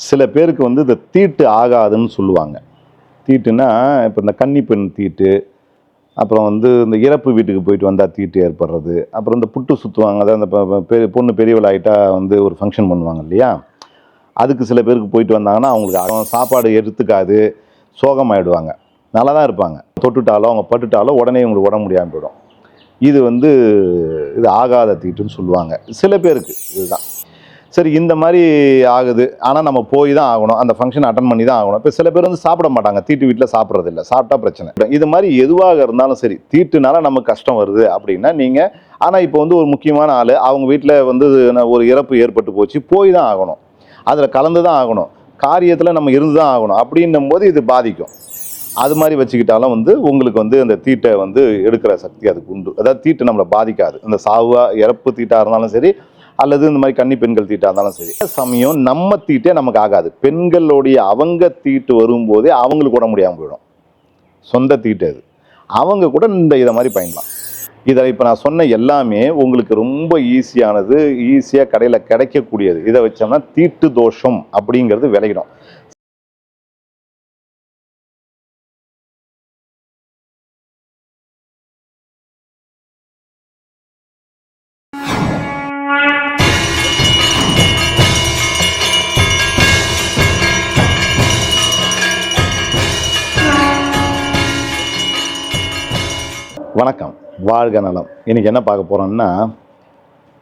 சில பேருக்கு வந்து இந்த தீட்டு ஆகாதுன்னு சொல்லுவாங்க. தீட்டுனா இப்போ இந்த கன்னி பெண் தீட்டு அப்புறம் வந்து இந்த இறப்பு வீட்டுக்கு போயிட்டு வந்தால் தீட்டு ஏற்படுறது அப்புறம் இந்த புட்டு சுற்றுவாங்க அதாவது அந்த பெ- பெரிய பொண்ணு பெரியவள் ஆகிட்டா வந்து ஒரு ஃபங்க்ஷன் பண்ணுவாங்க இல்லையா? அதுக்கு சில பேருக்கு போயிட்டு வந்தாங்கன்னா அவங்களுக்கு சாப்பாடு எடுத்துக்காது சோகமாயிடுவாங்க. நல்லா தான் இருப்பாங்க. தொட்டுட்டாலோ அவங்க பட்டுட்டாலோ உடனே இவங்களுக்கு உடம்பு முடியாமல் போயிடும். இது வந்து இது ஆகாத தீட்டுன்னு சொல்லுவாங்க. சில பேருக்கு இதுதான். சரி இந்த மாதிரி ஆகுது. ஆனால் நம்ம போய் தான் ஆகணும். அந்த ஃபங்க்ஷன் அட்டன் பண்ணி தான் ஆகணும். இப்போ சில பேர் வந்து சாப்பிட மாட்டாங்க. தீட்டு வீட்டில் சாப்பிட்றது இல்லை. சாப்பிட்டா பிரச்சனை. இது மாதிரி எதுவாக இருந்தாலும் சரி தீட்டுனால நமக்கு கஷ்டம் வருது அப்படின்னா நீங்கள் ஆனால் இப்போ வந்து ஒரு முக்கியமான ஆள் அவங்க வீட்டில் வந்து ஒரு இறப்பு ஏற்பட்டு போச்சு போய் தான் ஆகணும். அதில் கலந்து தான் ஆகணும். காரியத்தில் நம்ம இருந்து தான் ஆகணும். அப்படின்னும் போது இது பாதிக்கும். அது மாதிரி வச்சுக்கிட்டாலும் வந்து உங்களுக்கு வந்து அந்த தீட்டை வந்து எடுக்கிற சக்தி அதுக்கு உண்டு. அதாவது தீட்டு நம்மளை பாதிக்காது. இந்த சாவா இறப்பு தீட்டாக இருந்தாலும் சரி அல்லது இந்த மாதிரி கன்னி பெண்கள் தீட்டாக இருந்தாலும் சரி. சமயம் நம்ம தீட்டே நமக்கு ஆகாது. பெண்களுடைய அவங்க தீட்டு வரும்போதே அவங்களுக்கு உட முடியாமல் போயிடும். சொந்த தீட்டு அது. அவங்க கூட இந்த இதை மாதிரி பயன்படலாம். இதை இப்போ நான் சொன்ன எல்லாமே உங்களுக்கு ரொம்ப ஈஸியானது ஈஸியாக கடையில் கிடைக்கக்கூடியது. இதை வச்சோம்னா தீட்டு தோஷம் அப்படிங்கிறது விளையிடும். வணக்கம். வாழ்க நலம். இன்றைக்கி என்ன பார்க்க போகிறோம்னா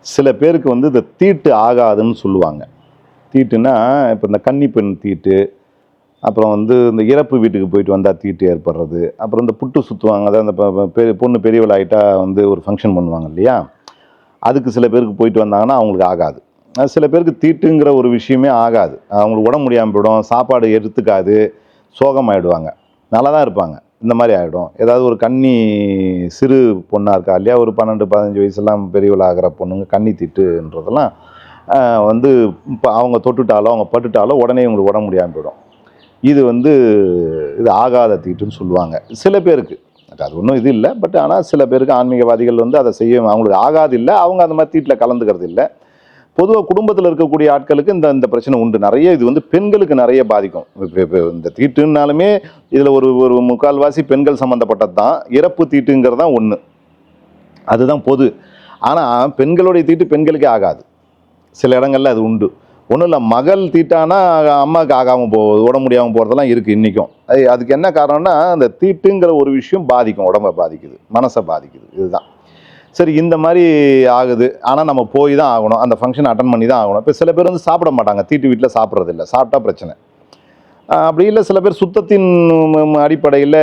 சில பேருக்கு வந்து இந்த தீட்டு ஆகாதுன்னு சொல்லுவாங்க. தீட்டுனா இப்போ இந்த கன்னி பெண் தீட்டு அப்புறம் வந்து இந்த இறப்பு வீட்டுக்கு போயிட்டு வந்தால் தீட்டு ஏற்படுறது அப்புறம் இந்த புட்டு சுற்றுவாங்க அதாவது அந்த பெ- பெரிய பொண்ணு பெரியவள் ஆகிட்டா வந்து ஒரு ஃபங்க்ஷன் பண்ணுவாங்க இல்லையா? அதுக்கு சில பேருக்கு போயிட்டு வந்தாங்கன்னா அவங்களுக்கு ஆகாது. சில பேருக்கு தீட்டுங்கிற ஒரு விஷயமே ஆகாது. அவங்களுக்கு உடம்பு முடியாமல் போயிடும் சாப்பாடு எடுத்துக்காது சோகமாயிடுவாங்க. நல்லா தான் இருப்பாங்க. இந்த மாதிரி ஆகிடும் ஏதாவது ஒரு கண்ணி சிறு பொண்ணாக இருக்கா இல்லையா? ஒரு பன்னெண்டு பதினஞ்சு வயசுலாம் பெரியவள் ஆகிற பொண்ணுங்க கண்ணி திட்டுன்றதெல்லாம் வந்து இப்போ அவங்க தொட்டுட்டாலோ அவங்க பட்டுட்டாலோ உடனே இவங்களுக்கு உடம்பு முடியாமல் போயிடும். இது வந்து இது ஆகாத தீட்டுன்னு சொல்லுவாங்க. சில பேருக்கு. அது ஒன்றும் இது இல்லை. பட் ஆனால் சில பேருக்கு ஆன்மீகவாதிகள் வந்து அதை செய்ய அவங்களுக்கு ஆகாது இல்லை. அவங்க அந்த மாதிரி தீட்டில் கலந்துக்கிறது இல்லை. பொதுவாக குடும்பத்தில் இருக்கக்கூடிய ஆட்களுக்கு இந்த இந்த பிரச்சனை உண்டு. நிறைய இது வந்து பெண்களுக்கு நிறைய பாதிக்கும். இந்த தீட்டுனாலுமே இதில் ஒரு ஒரு முக்கால்வாசி பெண்கள் சம்மந்தப்பட்டது தான் இறப்பு தீட்டுங்கிறது தான் ஒன்று அதுதான் பொது. ஆனால் பெண்களுடைய தீட்டு பெண்களுக்கே ஆகாது. சில இடங்களில் அது உண்டு. ஒன்றும் இல்லை மகள் தீட்டானா அம்மாவுக்கு ஆகாமல் போகுது உடம்பு முடியாமல் போகிறதெல்லாம் இருக்குது இன்றைக்கும் அது அதுக்கு என்ன காரணம்னா அந்த தீட்டுங்கிற ஒரு விஷயம் பாதிக்கும். உடம்பை பாதிக்குது. மனசை பாதிக்குது. இதுதான். சரி இந்த மாதிரி ஆகுது. ஆனால் நம்ம போய் தான் ஆகணும். அந்த ஃபங்க்ஷன் அட்டன் பண்ணி தான் ஆகணும். இப்போ சில பேர் வந்து சாப்பிட மாட்டாங்க. தீட்டு வீட்டில் சாப்பிட்றது இல்லை. சாப்பிட்டா பிரச்சனை. அப்படி இல்லை சில பேர் சுத்தத்தின் அடிப்படையில்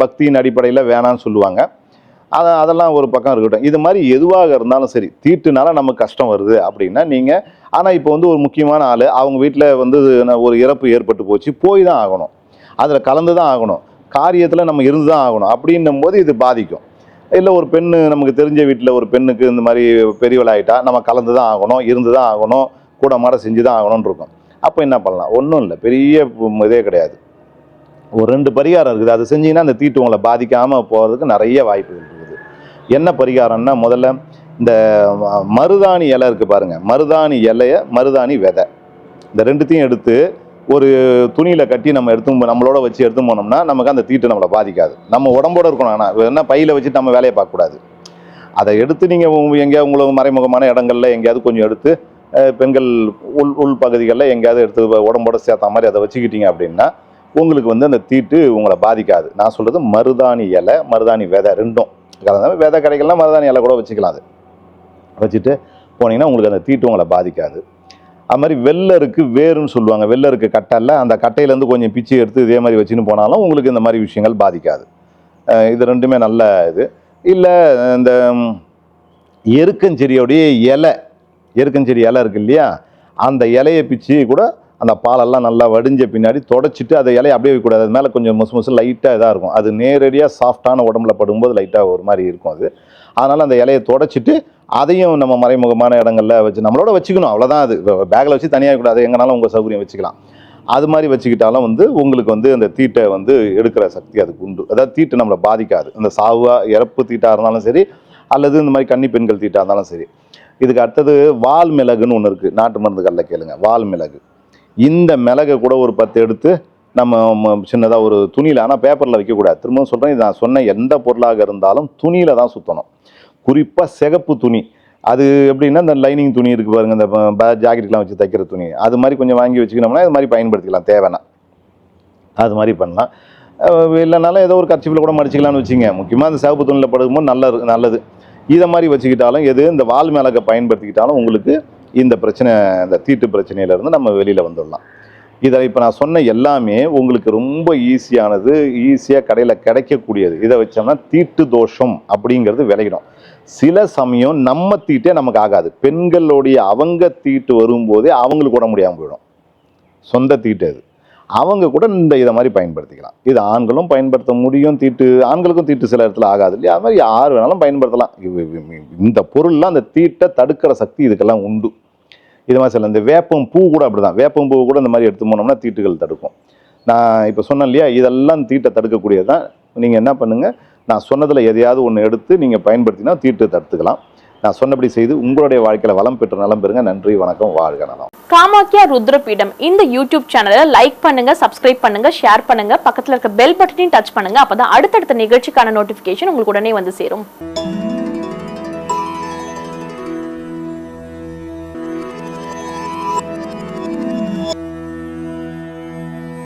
பக்தியின் அடிப்படையில் வேணான்னு சொல்லுவாங்க. அதை அதெல்லாம் ஒரு பக்கம் இருக்கட்டும். இது மாதிரி எதுவாக இருந்தாலும் சரி தீட்டுனால நமக்கு கஷ்டம் வருது அப்படின்னா நீங்கள் ஆனால் இப்போ வந்து ஒரு முக்கியமான ஆள் அவங்க வீட்டில் வந்து ஒரு இறப்பு ஏற்பட்டு போச்சு போய் தான் ஆகணும். அதில் கலந்து தான் ஆகணும். காரியத்தில் நம்ம இருந்து தான் ஆகணும். அப்படின்னும் போது இது பாதிக்கும். இல்லை ஒரு பெண்ணு நமக்கு தெரிஞ்ச வீட்டில் ஒரு பெண்ணுக்கு இந்த மாதிரி பெரியவளாயிட்டா நம்ம கலந்து தான் ஆகணும் இருந்து தான் ஆகணும் கூட மாட செஞ்சு தான் ஆகணும்னு இருக்கும். அப்போ என்ன பண்ணலாம்? ஒன்றும் இல்லை பெரிய இதே கிடையாது. ஒரு ரெண்டு பரிகாரம் இருக்குது. அது செஞ்சீங்கன்னா அந்த தீட்டு உங்களை பாதிக்காமல் போகிறதுக்கு நிறைய வாய்ப்புகள் இருக்குது. என்ன பரிகாரம்னா முதல்ல இந்த மருதாணி இலை இருக்குது பாருங்கள் மருதாணி இலைய மருதாணி விதை. இந்த ரெண்டுத்தையும் எடுத்து ஒரு துணியில் கட்டி நம்ம எடுத்து நம்மளோட வச்சு எடுத்து போனோம்னா நமக்கு அந்த தீட்டு நம்மளை பாதிக்காது. நம்ம உடம்போட இருக்கணும். ஆனால் என்ன பையில் வச்சுட்டு நம்ம வேலையை பார்க்கக்கூடாது. அதை எடுத்து நீங்கள் எங்கேயா உங்களுக்கு மறைமுகமான இடங்கள்ல எங்கேயாவது கொஞ்சம் எடுத்து பெண்கள் உள் உள் பகுதிகளில் எங்கேயாவது எடுத்து உடம்போட சேர்த்த மாதிரி அதை வச்சுக்கிட்டீங்க அப்படின்னா உங்களுக்கு வந்து அந்த தீட்டு உங்களை பாதிக்காது. நான் சொல்கிறது மருதாணி இலை மருதாணி விதை ரெண்டும். அதாவது விதை கடைகள்லாம் மருதாணி இலை கூட வச்சுக்கலாம் அது. வச்சுட்டு போனீங்கன்னா உங்களுக்கு அந்த தீட்டு உங்களை பாதிக்காது. அது மாதிரி வெள்ளருக்கு வேருன்னு சொல்லுவாங்க. வெள்ளருக்கு கட்டல்ல அந்த கட்டையிலேருந்து கொஞ்சம் பிச்சு எடுத்து இதே மாதிரி வச்சுன்னு போனாலும் உங்களுக்கு இந்த மாதிரி விஷயங்கள் பாதிக்காது. இது ரெண்டுமே நல்ல இது. இல்லை இந்த எருக்கஞ்செடியோடைய இலை எருக்கஞ்செடி இலை இருக்கு இல்லையா? அந்த இலையை பிச்சு கூட அந்த பாலெல்லாம் நல்லா வடிஞ்ச பின்னாடி தொடச்சிட்டு அதை இலையை அப்படியே வைக்கக்கூடாது அது மேலே கொஞ்சம் முசு முசு லைட்டாக இதாக இருக்கும். அது நேரடியாக சாஃப்டான உடம்புல படும்போது லைட்டாக ஒரு மாதிரி இருக்கும் அது. அதனால் அந்த இலையை தொடச்சிட்டு அதையும் நம்ம மறைமுகமான இடங்களில் வச்சு நம்மளோட வச்சுக்கணும். அவ்வளோதான் அது. பேக்கில் வச்சு தனியாக கூடாது எங்கனாலும் உங்கள் சௌகரியம் வச்சுக்கலாம். அது மாதிரி வச்சுக்கிட்டாலும் வந்து உங்களுக்கு வந்து அந்த தீட்டை வந்து எடுக்கிற சக்தி அதுக்கு உண்டு. அதாவது தீட்டு நம்மளை பாதிக்காது. இந்த சாவா இறப்பு தீட்டாக இருந்தாலும் சரி அல்லது இந்த மாதிரி கன்னி பெண்கள் தீட்டாக இருந்தாலும் சரி. இதுக்கு அடுத்தது வால் மிளகுன்னு ஒன்று இருக்குது நாட்டு மருந்து கல்ல கேளுங்க. வால் மிளகு. இந்த மிளகை கூட ஒரு பத்து எடுத்து நம்ம சின்னதாக ஒரு துணியில் ஆனால் பேப்பரில் வைக்கக்கூடாது. திரும்பவும் சொல்கிறேன் இது நான் சொன்ன எந்த பொருளாக இருந்தாலும் துணியில் தான் சுற்றணும் குறிப்பாக சிகப்பு துணி. அது எப்படின்னா இந்த லைனிங் துணி இருக்குது பாருங்க இந்த ஜாக்கெட்லாம் வச்சு தைக்கிற துணி. அது மாதிரி கொஞ்சம் வாங்கி வச்சுக்கணும்னா இது மாதிரி பயன்படுத்திக்கலாம். தேவைன்னா. அது மாதிரி பண்ணலாம். இல்லைனாலும் ஏதோ ஒரு கர்ச்சிப்பில் கூட மடிச்சிக்கலாம்னு வச்சுங்க. முக்கியமாக அந்த சிவப்பு துணியில் படுக்கும்போது நல்ல நல்லது. இதை மாதிரி வச்சுக்கிட்டாலும் எது இந்த வால் மிளகை பயன்படுத்திக்கிட்டாலும் உங்களுக்கு இந்த பிரச்சனை இந்த தீட்டு பிரச்சனையிலேருந்து நம்ம வெளியில் வந்துடலாம். இதை இப்போ நான் சொன்ன எல்லாமே உங்களுக்கு ரொம்ப ஈஸியானது ஈஸியாக கடையில் கிடைக்கக்கூடியது. இதை வச்சோம்னா தீட்டு தோஷம் அப்படிங்கிறது விளையிடும். சில சமயம் நம்ம தீட்டே நமக்கு ஆகாது. பெண்களுடைய அவங்க தீட்டு வரும்போதே அவங்களுக்கு உட முடியாமல் போயிடும். சொந்த தீட்டு அது. அவங்க கூட இந்த இதை மாதிரி பயன்படுத்திக்கலாம். இது ஆண்களும் பயன்படுத்த முடியும் தீட்டு ஆண்களுக்கும் தீட்டு சில இடத்துல ஆகாது இல்லையா? அது மாதிரி யார் வேணாலும் பயன்படுத்தலாம். இந்த பொருள்லாம் அந்த தீட்டை தடுக்கிற சக்தி இதுக்கெல்லாம் உண்டு. இது மாதிரி சில இந்த வேப்பம் பூ கூட அப்படிதான். வேப்பம் பூ கூட இந்த மாதிரி எடுத்து போனோம்னா தீட்டுகள் தடுக்கும். நான் இப்போ சொன்னேன் இல்லையா இதெல்லாம் தீட்டை தடுக்கக்கூடியது தான் நீங்கள் என்ன பண்ணுங்கள் நான் சொன்னதில் எதையாவது ஒன்று எடுத்து நீங்கள் பயன்படுத்தினா தீட்டு தடுத்துக்கலாம். நான் சொன்னபடி செய்து உங்களுடைய வாழ்க்கையில் வளம் பெற்ற நலம் பெறுங்க. நன்றி வணக்கம் வாழ்க நலம். காமாக்கியா ருத்ரபீடம். இந்த யூடியூப் சேனலை லைக் பண்ணுங்க சப்ஸ்கிரைப் பண்ணுங்க ஷேர் பண்ணுங்க. பக்கத்துல இருக்க பெல் பட்டனையும் டச் பண்ணுங்க. அப்பதான் அடுத்தடுத்த நிகழ்ச்சிக்கான நோட்டிபிகேஷன் உங்களுக்கு உடனே வந்து சேரும்.